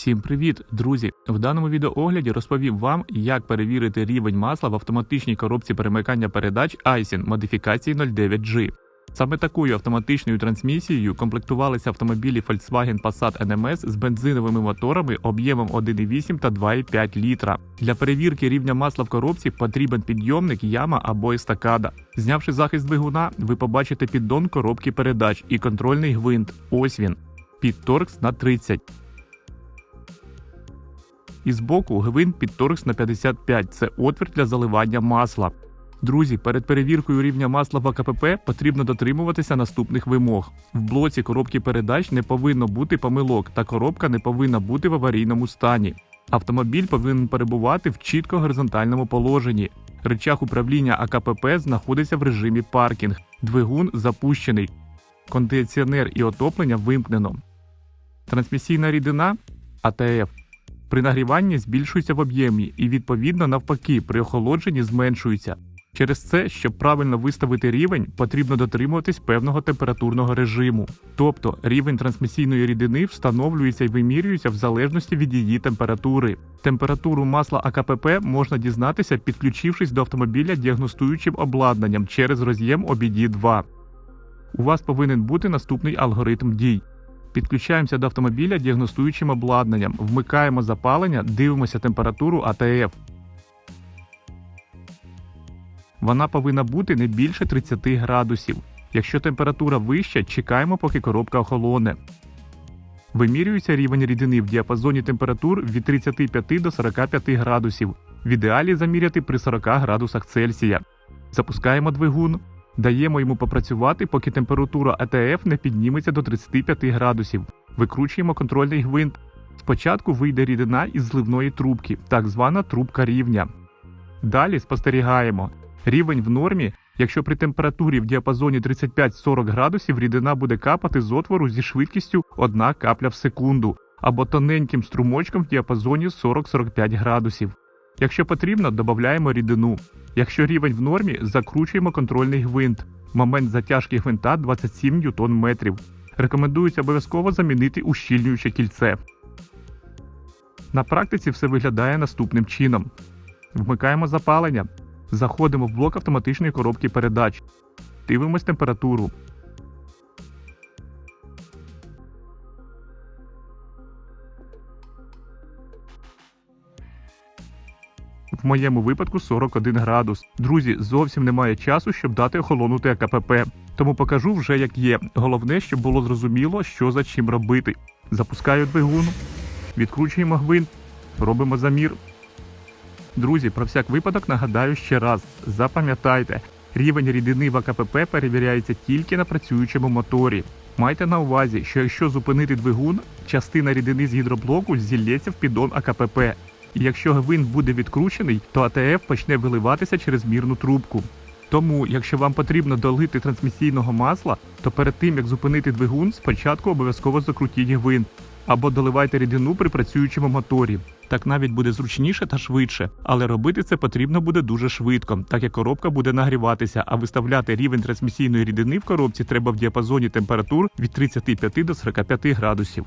Всім привіт, друзі! В даному відеоогляді розповім вам, як перевірити рівень масла в автоматичній коробці перемикання передач Aisin модифікації 09G. Саме такою автоматичною трансмісією комплектувалися автомобілі Volkswagen Passat NMS з бензиновими моторами об'ємом 1,8 та 2,5 літра. Для перевірки рівня масла в коробці потрібен підйомник яма або естакада. Знявши захист двигуна, ви побачите піддон коробки передач і контрольний гвинт. Ось він. Під торкс на 30. І збоку гвинт під торкс на 55 це отвір для заливання масла. Друзі, перед перевіркою рівня масла в АКПП потрібно дотримуватися наступних вимог. В блоці коробки передач не повинно бути помилок, та коробка не повинна бути в аварійному стані. Автомобіль повинен перебувати в чітко горизонтальному положенні. Рычаг управління АКПП знаходиться в режимі паркінг, двигун запущений, кондиціонер і отоплення вимкнено. Трансмісійна рідина АТФ при нагріванні збільшується в об'ємі і, відповідно, навпаки, при охолодженні зменшується. Через це, щоб правильно виставити рівень, потрібно дотримуватись певного температурного режиму. Тобто рівень трансмісійної рідини встановлюється і вимірюється в залежності від її температури. Температуру масла АКПП можна дізнатися, підключившись до автомобіля діагностуючим обладнанням через роз'єм OBD2. У вас повинен бути наступний алгоритм дій. Підключаємося до автомобіля діагностуючим обладнанням, вмикаємо запалення, дивимося температуру АТФ. Вона повинна бути не більше 30 градусів. Якщо температура вища, чекаємо, поки коробка охолоне. Вимірюється рівень рідини в діапазоні температур від 35 до 45 градусів. В ідеалі заміряти при 40 градусах Цельсія. Запускаємо двигун. Даємо йому попрацювати, поки температура АТФ не підніметься до 35 градусів. Викручуємо контрольний гвинт. Спочатку вийде рідина із зливної трубки, так звана трубка рівня. Далі спостерігаємо. Рівень в нормі, якщо при температурі в діапазоні 35-40 градусів рідина буде капати з отвору зі швидкістю 1 капля в секунду або тоненьким струмочком в діапазоні 40-45 градусів. Якщо потрібно, додаємо рідину. Якщо рівень в нормі, закручуємо контрольний гвинт. Момент затяжки гвинта 27 ньютон метрів. Рекомендується обов'язково замінити ущільнююче кільце. На практиці все виглядає наступним чином: вмикаємо запалення, заходимо в блок автоматичної коробки передач, дивимось температуру. В моєму випадку 41 градус. Друзі, зовсім немає часу, щоб дати охолонути АКПП. Тому покажу вже як є. Головне, щоб було зрозуміло, що за чим робити. Запускаю двигун, відкручуємо гвинт, робимо замір. Друзі, про всяк випадок нагадаю ще раз: запам'ятайте, рівень рідини в АКПП перевіряється тільки на працюючому моторі. Майте на увазі, що якщо зупинити двигун, частина рідини з гідроблоку зілється в піддон АКПП. І якщо гвинт буде відкручений, то АТФ почне виливатися через мірну трубку. Тому, якщо вам потрібно долити трансмісійного масла, то перед тим як зупинити двигун, спочатку обов'язково закрутіть гвинт або доливайте рідину при працюючому моторі. Так навіть буде зручніше та швидше, але робити це потрібно буде дуже швидко, так як коробка буде нагріватися, а виставляти рівень трансмісійної рідини в коробці треба в діапазоні температур від 35 до 45 градусів.